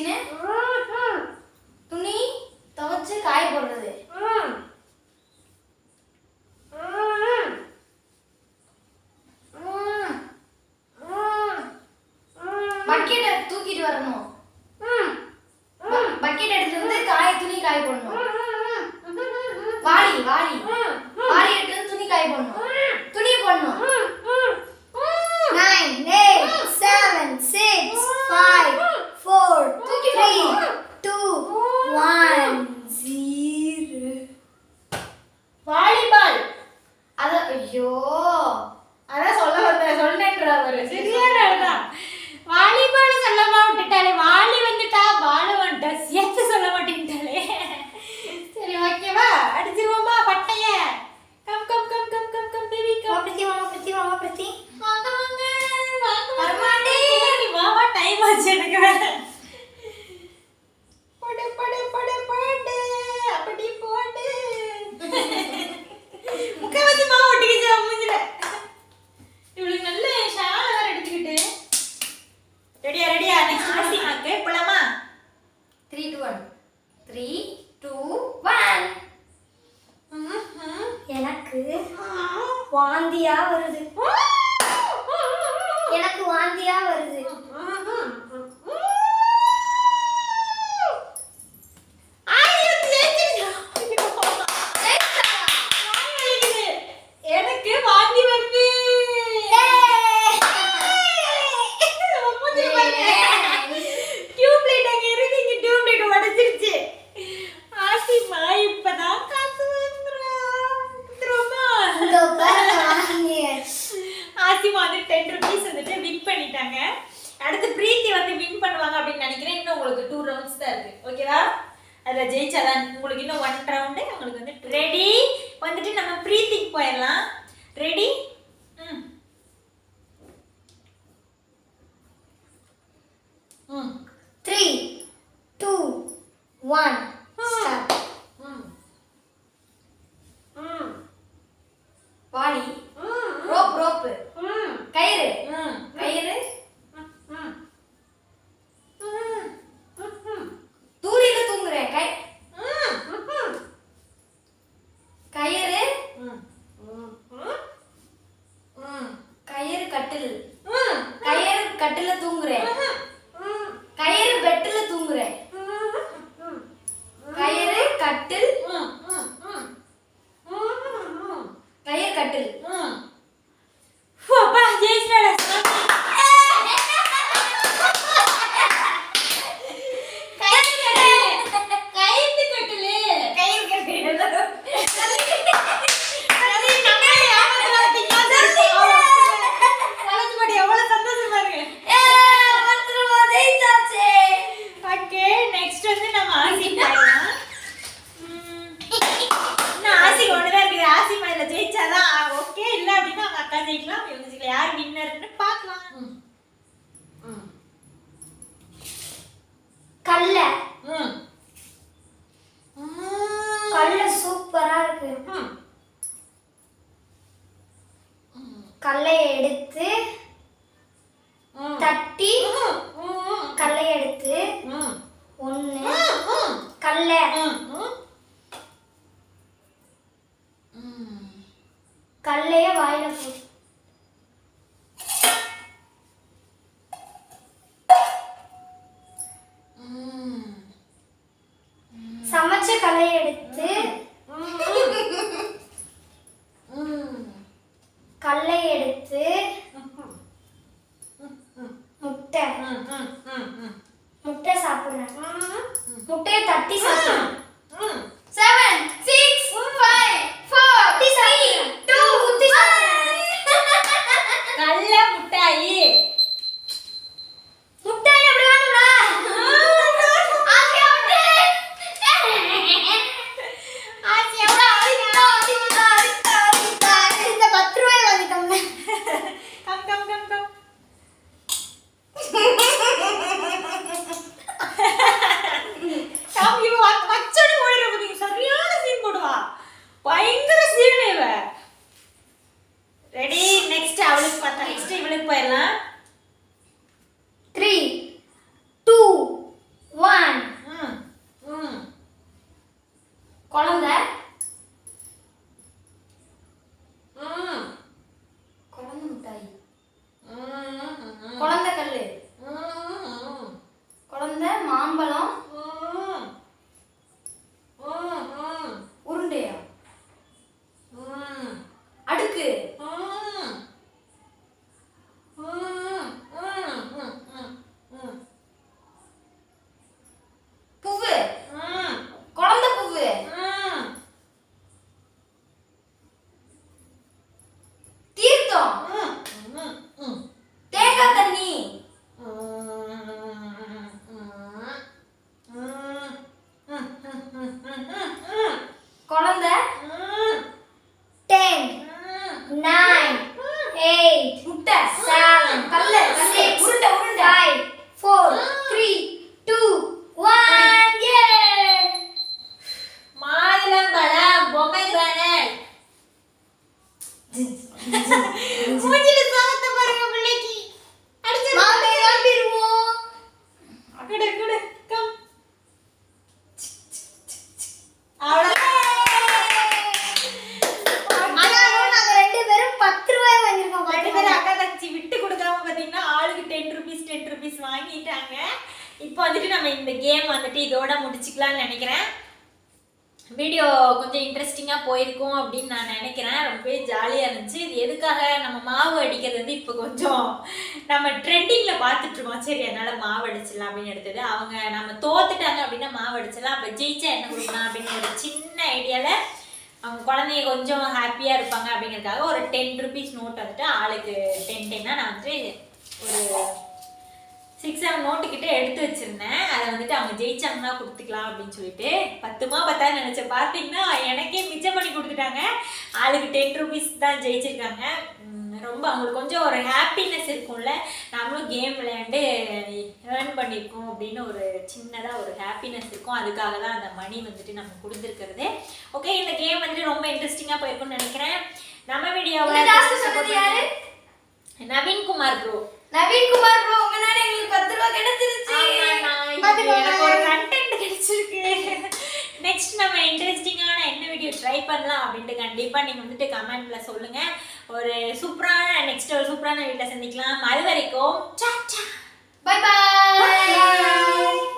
চিনে? তুমি তোমার হচ্ছে কাই বলে த்ரீ டூ ஒன் எனக்கு வாந்தியா வருது. எனக்கு வாந்தியா வருது. இன்னும் ஒன் ரவுண்டு உங்களுக்கு வந்து ரெடி வந்துட்டு நம்ம ப்ரீத்திங் போயிடலாம். ரெடி ம். ம். த்ரீ டூ ஒன் ஸ்டார்ட் கல்ல. கல்ல சூப்பரா இருக்கு. கல்லை எடுத்து தட்டி கல்லை எடுத்து ஒன்று கல்ல. கல்லைய வாயில போட்டு தலையெடுத்து கல்லை எடுத்து முட்டை முட்டை சாப்பிடுறேன். முட்டையை தட்டி சாப்பிடுறேன். செவன் சிக்ஸ் ஃபைவ் ஃபோர் சாப்பிடுறேன். ఎందుకు పైన ருபீஸ் இப்போ வந்துட்டு நம்ம இந்த கேம் வந்துட்டு இதோட முடிச்சுக்கலாம்னு நினைக்கிறேன். வீடியோ கொஞ்சம் இன்ட்ரெஸ்டிங்காக போயிருக்கும் அப்படின்னு நான் நினைக்கிறேன். ரொம்பவே ஜாலியாக இருந்துச்சு. இது எதுக்காக நம்ம மாவு அடிக்கிறது வந்து இப்போ கொஞ்சம் நம்ம ட்ரெண்டிங்கில் பார்த்துட்ருக்கோம் சரி அதனால் மாவு அடிச்சிடலாம் அப்படின்னு எடுத்தது. அவங்க நம்ம தோத்துட்டாங்க அப்படின்னா மாவு அடிச்சிடலாம். அப்போ ஜெயிச்சா என்ன கொடுக்கலாம் அப்படின்னு ஒரு சின்ன ஐடியாவில் அவங்க குழந்தைங்க கொஞ்சம் ஹாப்பியாக இருப்பாங்க அப்படிங்கிறதுக்காக ஒரு டென் ருபீஸ் நோட் வந்துட்டு ஆளுக்கு டென் டென்னா நான் வந்துட்டு ஒரு சிக்ஸ் செவன் நோட்டு கிட்ட எடுத்து வச்சிருந்தேன். அதை வந்துட்டு அவங்க ஜெயிச்சாங்கன்னா கொடுத்துக்கலாம் அப்படின்னு சொல்லிட்டு பத்துமா பத்தா நினைச்சேன். பார்த்தீங்கன்னா எனக்கே மிச்சம் பண்ணி கொடுத்துட்டாங்க. ஆளுக்கு டென் ருபீஸ் தான் ஜெயிச்சிருக்காங்க. ரொம்ப அவங்களுக்கு கொஞ்சம் ஒரு ஹாப்பினஸ் இருக்கும்ல. நாமளும் கேம் விளையாண்டு ஏர்ன் பண்ணியிருக்கோம் அப்படின்னு ஒரு சின்னதாக ஒரு ஹாப்பினஸ் இருக்கும். அதுக்காக தான் அந்த மணி வந்துட்டு நம்ம கொடுத்துருக்கிறது. ஓகே இந்த கேம் வந்துட்டு ரொம்ப இன்ட்ரெஸ்டிங்காக போயிருக்கும்னு நினைக்கிறேன். நம்ம? வீடியோவில் நவீன்குமார் ப்ரோ நவீன்குமார் ப்ரோ முன்னாடி எங்களுக்கு பத்து ரூபா கிடைச்சிருச்சு. எனக்கு ஒரு கண்டென்ட் கிடைச்சிருக்கு. நெக்ஸ்ட் நம்ம இன்ட்ரெஸ்டிங்கான என்ன வீடியோ ட்ரை பண்ணலாம் அப்படின்ட்டு கண்டிப்பாக நீங்கள் வந்துட்டு கமெண்ட்டில் சொல்லுங்கள் ஒரு சூப்பரான நெக்ஸ்ட் ஒரு சூப்பரான வீட்டில் சந்திக்கலாம். அது வரைக்கும் பாய் பாய்